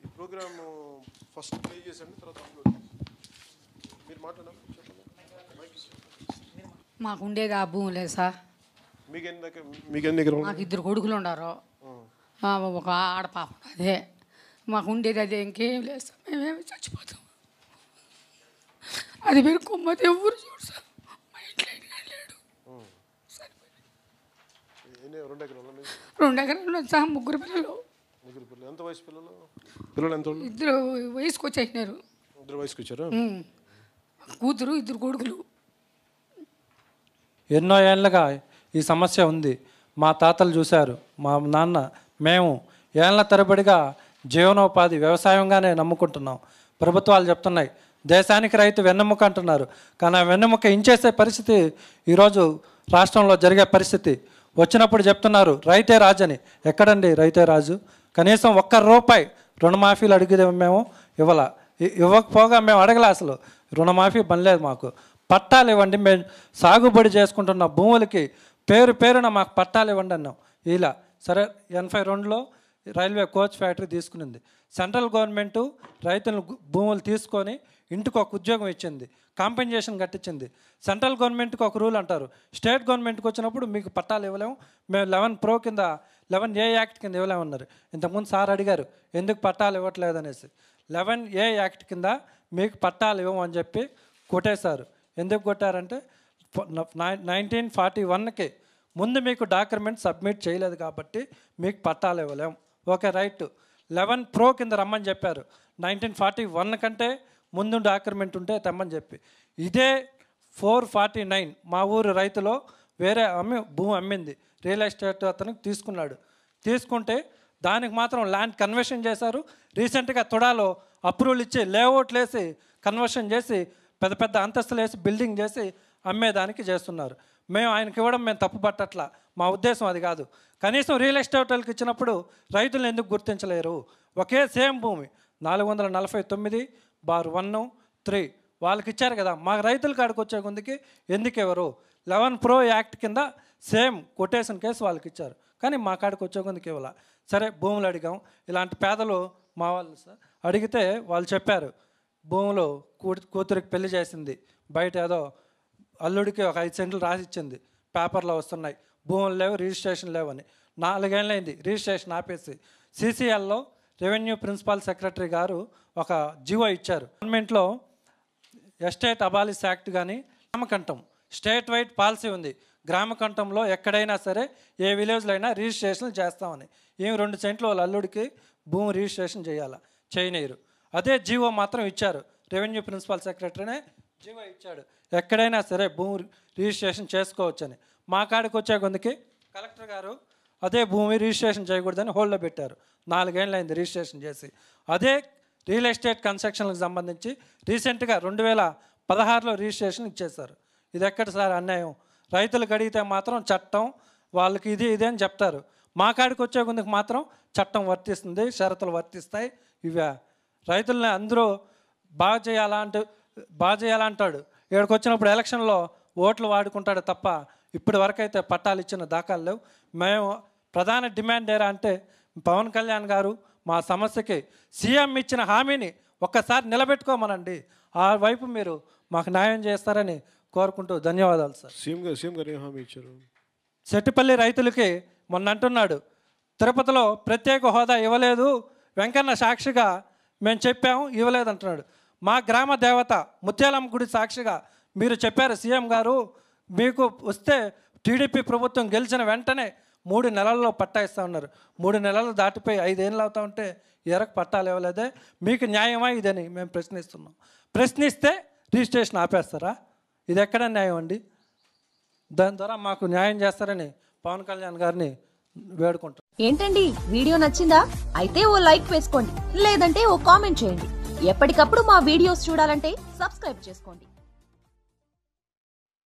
ఈ programme first play చేసండి తర్వాత upload చేయండి. మీరు మైక్ ఉండేది ఆ భూమి లేదు సార్. మీకు ఎన్ని దగ్గర మీకు ఎన్ని దగ్గర మాకు ఇద్దరు కొడుకులు ఉన్నారు ఆ, ఒక ఆడపాప అదే మాకు ఉండేది అదే ఇంకేం లేదు సార్. మేమేమి చచ్చిపోతాం. అది మీరు కొమ్మది ఎవరు చూడు సార్ మా ఇంట్లో ఆయన లేడు ఎన్ని రెండు ఎకరాలు సార్ ముగ్గురు పిల్లలు. ముగ్గురు పిల్లలు. ఎంత వయసు పిల్లలు? పిల్లలు ఎంత ఇద్దరు వయసుకు వచ్చేసినారు ఇద్దరు వయసుకి వచ్చారా. కూతురు ఇద్దరు కొడుకులు. ఎన్నో ఏళ్ళగా ఈ సమస్య ఉంది. మా తాతలు చూశారు. మా నాన్న మేము ఏళ్ళ తరబడిగా జీవనోపాధి వ్యవసాయంగానే నమ్ముకుంటున్నాం. ప్రభుత్వాలు చెప్తున్నాయి. దేశానికి రైతు వెన్నెముక అంటున్నారు. కానీ ఆ వెన్నెముక ఇంచేసే పరిస్థితి ఈరోజు రాష్ట్రంలో జరిగే పరిస్థితి. వచ్చినప్పుడు చెప్తున్నారు రైతే రాజు అని ఎక్కడండి రైతే రాజు? కనీసం ఒక్క రూపాయి రుణమాఫీలు అడిగితే మేము ఇవ్వాల. ఇవ్వకపోగా మేము అడగలే అసలు. రుణమాఫీ పనిలేదు మాకు. పట్టాలు ఇవ్వండి. మేము సాగుబడి చేసుకుంటున్న భూములకి పేరు పేరున మాకు పట్టాలు ఇవ్వండి అన్నాం. ఇలా. సరే ఎనభై రెండులో రైల్వే కోచ్ ఫ్యాక్టరీ తీసుకునింది. సెంట్రల్ గవర్నమెంటు రైతులను భూములు తీసుకొని ఇంటికి ఒక ఉద్యోగం ఇచ్చింది. కాంపెన్సేషన్ కట్టించింది. సెంట్రల్ గవర్నమెంట్కి ఒక రూల్ అంటారు. స్టేట్ గవర్నమెంట్కి వచ్చినప్పుడు మీకు పట్టాలు ఇవ్వలేము. మేము లెవెన్ ప్రో కింద లెవెన్ ఏ యాక్ట్ కింద ఇవ్వలేమన్నారు. ఇంతకుముందు సార్ అడిగారు ఎందుకు పట్టాలు ఇవ్వట్లేదు? అనేసి. లెవెన్ ఏ యాక్ట్ కింద మీకు పట్టాలు ఇవ్వమని చెప్పి కొట్టేశారు. ఎందుకు కొట్టారంటే నైన్టీన్ ఫార్టీ వన్కి ముందు మీకు డాక్యుమెంట్ సబ్మిట్ చేయలేదు కాబట్టి మీకు పట్టాలు ఇవ్వలేం ఓకే రైట్. లెవెన్ ప్రో కింద రమ్మని చెప్పారు. నైన్టీన్ ఫార్టీ వన్ కంటే ముందుండి ఆక్రమెంట్ ఉంటే తెమ్మని చెప్పి. ఇదే ఫోర్ ఫార్టీ నైన్ మా ఊరు రైతులో వేరే అమ్మి భూమి అమ్మింది. రియల్ ఎస్టేట్ అతనికి తీసుకున్నాడు. తీసుకుంటే దానికి మాత్రం ల్యాండ్ కన్వర్షన్ చేశారు. రీసెంట్గా తుడాలో అప్రూవల్ ఇచ్చి లేఅవుట్లు వేసి కన్వర్షన్ చేసి పెద్ద పెద్ద అంతస్తులు వేసి బిల్డింగ్ చేసి అమ్మేదానికి చేస్తున్నారు. మేము ఆయనకి ఇవ్వడం మేము తప్పు పట్టట్లా. మా ఉద్దేశం అది కాదు. కనీసం రియల్ ఎస్టేట్ వాళ్ళకి ఇచ్చినప్పుడు రైతులను ఎందుకు గుర్తించలేరు? ఒకే సేమ్ భూమి. నాలుగు వందల నలభై తొమ్మిది బార్ వన్ త్రీ. వాళ్ళకి ఇచ్చారు కదా. మా రైతుల కాడికి వచ్చే కొందికి ఎందుకు ఎవరు లెవెన్ ప్రో యాక్ట్ కింద సేమ్ కొటేషన్ కేసు వాళ్ళకి ఇచ్చారు కానీ మా కాడికి వచ్చే కొందికి ఇవ్వాల. సరే భూములు అడిగాం. ఇలాంటి పేదలు మా వాళ్ళు సార్ అడిగితే వాళ్ళు చెప్పారు. భూములు కూతురికి పెళ్ళి చేసింది. బయట ఏదో అల్లుడికి ఒక ఐదు సెంట్లు రాసి ఇచ్చింది పేపర్లో వస్తున్నాయి. భూములు లేవు రిజిస్ట్రేషన్ లేవని. నాలుగేళ్ళైంది రిజిస్ట్రేషన్ ఆపేసి. సీసీఎల్లో రెవెన్యూ ప్రిన్సిపల్ సెక్రటరీ గారు ఒక జీవో ఇచ్చారు. గవర్నమెంట్లో ఎస్టేట్ అబాలిస్ యాక్ట్ కానీ గ్రామకంఠం స్టేట్ వైడ్ పాలసీ ఉంది. గ్రామకంఠంలో ఎక్కడైనా సరే ఏ విలేజ్లో అయినా రిజిస్ట్రేషన్ చేస్తామని. ఏం రెండు సెంట్లు వాళ్ళ అల్లుడికి భూమి రిజిస్ట్రేషన్ చేయాలా? చేయనీరు అదే జీవో మాత్రం ఇచ్చారు. రెవెన్యూ ప్రిన్సిపల్ సెక్రటరీనే జీవో ఇచ్చాడు. ఎక్కడైనా సరే భూమి రిజిస్ట్రేషన్ చేసుకోవచ్చని. మా కాడికి వచ్చే కొందకి కలెక్టర్ గారు అదే భూమి రిజిస్ట్రేషన్ చేయకూడదని హోల్డ్లో పెట్టారు. నాలుగేళ్ళు అయింది రిజిస్ట్రేషన్ చేసి. అదే రియల్ ఎస్టేట్ కన్స్ట్రక్షన్లకు సంబంధించి రీసెంట్గా రెండు వేల పదహారులో రిజిస్ట్రేషన్ ఇచ్చేశారు. ఇది ఎక్కడ సార్ అన్యాయం? రైతులకు అడిగితే మాత్రం చట్టం వాళ్ళకి ఇది ఇది అని చెప్తారు. మా కాడికి వచ్చే కొందుకు మాత్రం చట్టం వర్తిస్తుంది షరతులు వర్తిస్తాయి ఇవే. రైతుల్ని అందరూ బాగా చేయాలా అంటే బాగా చేయాలంటాడు ఇక్కడికి వచ్చినప్పుడు ఎలక్షన్లో ఓట్లు వాడుకుంటాడు తప్ప ఇప్పటి వరకు అయితే పట్టాలు ఇచ్చిన దాఖలు లేవు. మేము ప్రధాన డిమాండ్ ఏరా అంటే పవన్ కళ్యాణ్ గారు మా సమస్యకి సీఎం ఇచ్చిన హామీని ఒక్కసారి నిలబెట్టుకోమనండి. ఆ వైపు మీరు మాకు న్యాయం చేస్తారని కోరుకుంటూ ధన్యవాదాలు సార్. సీఎం గారు సీఎం గారు ఏం హామీ ఇచ్చారు? సెట్టిపల్లి రైతులకి మొన్న అంటున్నాడు తిరుపతిలో ప్రత్యేక హోదా ఇవ్వలేదు వెంకన్న సాక్షిగా మేము చెప్పాము ఇవ్వలేదు అంటున్నాడు మా గ్రామ దేవత ముత్యాలమ్మ గుడి సాక్షిగా మీరు చెప్పారు సీఎం గారు మీకు వస్తే టీడీపీ ప్రభుత్వం గెలిచిన వెంటనే మూడు నెలల్లో పట్టా ఇస్తా ఉన్నారు. మూడు నెలలు దాటిపోయి ఐదేళ్ళు అవుతా ఉంటే ఎరకు పట్టాలు ఇవ్వలేదే మీకు న్యాయమా ఇదని మేము ప్రశ్నిస్తున్నాం. ప్రశ్నిస్తే రిజిస్ట్రేషన్ ఆపేస్తారా? ఇది ఎక్కడ న్యాయం అండి? దాని ద్వారా మాకు న్యాయం చేస్తారని పవన్ కళ్యాణ్ గారిని వేడుకుంటాం ఏంటండి? వీడియో నచ్చిందా? అయితే ఓ లైక్ వేసుకోండి. లేదంటే ఓ కామెంట్ చేయండి. ఎప్పటికప్పుడు మా వీడియోస్ చూడాలంటే సబ్స్క్రైబ్ చేసుకోండి.